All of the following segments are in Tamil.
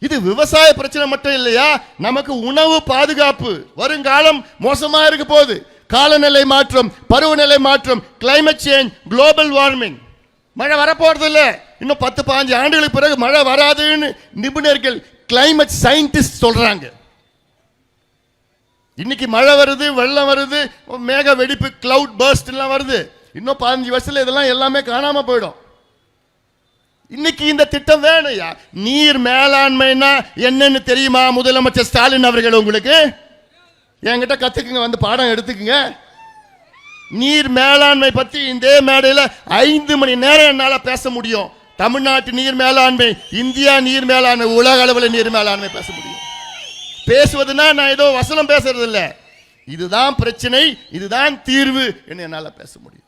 இது விவசாய பிரச்சனை மட்டும் இல்லையா? நமக்கு உணவு பாதுகாப்பு. வருங்காலம் மோசமா இருக்க போகுது. காலநிலை மாற்றம் பருவநிலை மாற்றம் கிளைமேட் சேஞ்ச் குளோபல் வார்மிங் மழை வரப்போறது இல்லை. இன்னும் பத்து பாஞ்சு ஆண்டுகளுக்கு பிறகு மழை வராதுன்னு நிபுணர்கள் கிளைமேட் சயின்டிஸ்ட் சொல்றாங்க. இன்னைக்கு மழை வருது வெள்ளம் வருது மேக வெடிப்பு கிளவுட் பர்ஸ்ட் எல்லாம் வருது. இன்னும் பதினஞ்சு வருஷத்துல இதெல்லாம் எல்லாமே காணாம போயிடும். இன்னைக்கு இந்த திட்டம் வேணும்யா? நீர் மேலாண்மைனா என்னன்னு தெரியுமா முதலமைச்சர் ஸ்டாலின் அவர்கள் உங்களுக்கு? என்கிட்ட கத்துக்குங்க வந்து பாடம் எடுத்துக்குங்க. நீர் மேலாண்மை பத்தி இந்த மேடையில் ஐந்து மணி நேரம் என்னால் பேச முடியும். தமிழ்நாட்டு நீர் மேலாண்மை இந்தியா நீர் மேலாண்மை உலக அளவில் நீர் மேலாண்மை பேச முடியும். பேசுவதுன்னா நான் ஏதோ வசனம் பேசுறது இல்லை இதுதான் பிரச்சனை இதுதான் தீர்வு என்று என்னால் பேச முடியும்.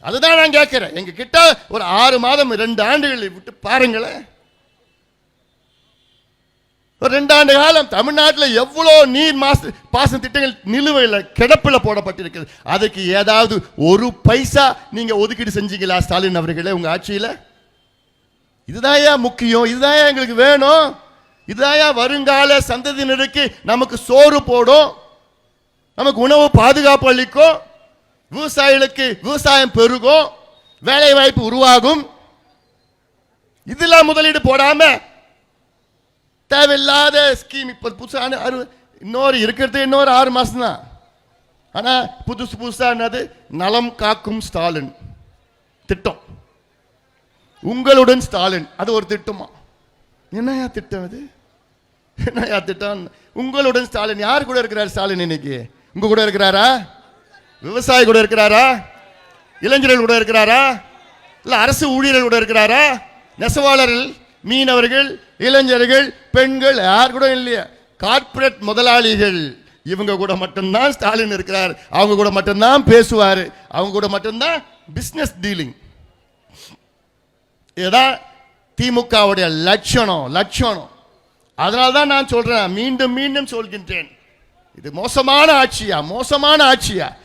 அதுதான் நான் கேட்கிறேன். எங்க கிட்ட ஒரு ஆறு மாதம் ரெண்டு ஆண்டுகளை விட்டு பாருங்களேன். ஒரு ரெண்டு ஆண்டு காலம் தமிழ்நாட்டில் எவ்வளோ நீர் மாச பாசன திட்டங்கள் நிலுவையில் கிடப்பில் போடப்பட்டிருக்கிறது அதுக்கு ஏதாவது ஒரு பைசா நீங்க ஒதுக்கீடு செஞ்சீங்களா ஸ்டாலின் அவர்களே உங்க ஆட்சியில்? இதுதான்யா முக்கியம்? இதுதான் எங்களுக்கு வேணும்? இதுதான்யா வருங்கால சந்ததியினருக்கு நமக்கு சோறு போடும்? நமக்கு உணவு பாதுகாப்பு அளிக்கும்? விவசாயிகளுக்கு விவசாயம் பெருகும் வேலை வாய்ப்பு உருவாகும். இதெல்லாம் முதலீடு போடாம தேவையில்லாத ஸ்கீம் இப்போ புதுசான இன்னொரு இருக்கிறது இன்னொரு ஆறு மாதம் தான் ஆனால் புதுசு புதுசா என்னது? நலம் காக்கும் ஸ்டாலின். திட்டம். உங்களுடன் ஸ்டாலின். அது ஒரு திட்டமா? என்னையா திட்டம் அது? என்னையா திட்டம்? உங்களுடன் ஸ்டாலின். யார் கூட இருக்கிறார் ஸ்டாலின் இன்னைக்கு? உங்க கூட இருக்கிறாரா? விவசாயி கூட இருக்கிறாரா? இளைஞர்கள் கூட இருக்கிறாரா? இல்லை அரசு ஊழியர்கள் கூட இருக்கிறாரா? நெசவாளர்கள் மீனவர்கள் இளைஞர்கள் பெண்கள் யார் கூட இல்லையா? கார்ப்பரேட் முதலாளிகள். இவங்க கூட மட்டும்தான் ஸ்டாலின் இருக்கிறார். அவங்க கூட மட்டும்தான் பேசுவார். அவங்க கூட மட்டும்தான் பிஸ்னஸ் டீலிங் இதுதான் திமுகவுடைய லட்சணம் லட்சணம். அதனால தான் நான் சொல்கிறேன் மீண்டும் மீண்டும் சொல்கின்றேன். இது மோசமான ஆட்சியா? மோசமான ஆட்சியா?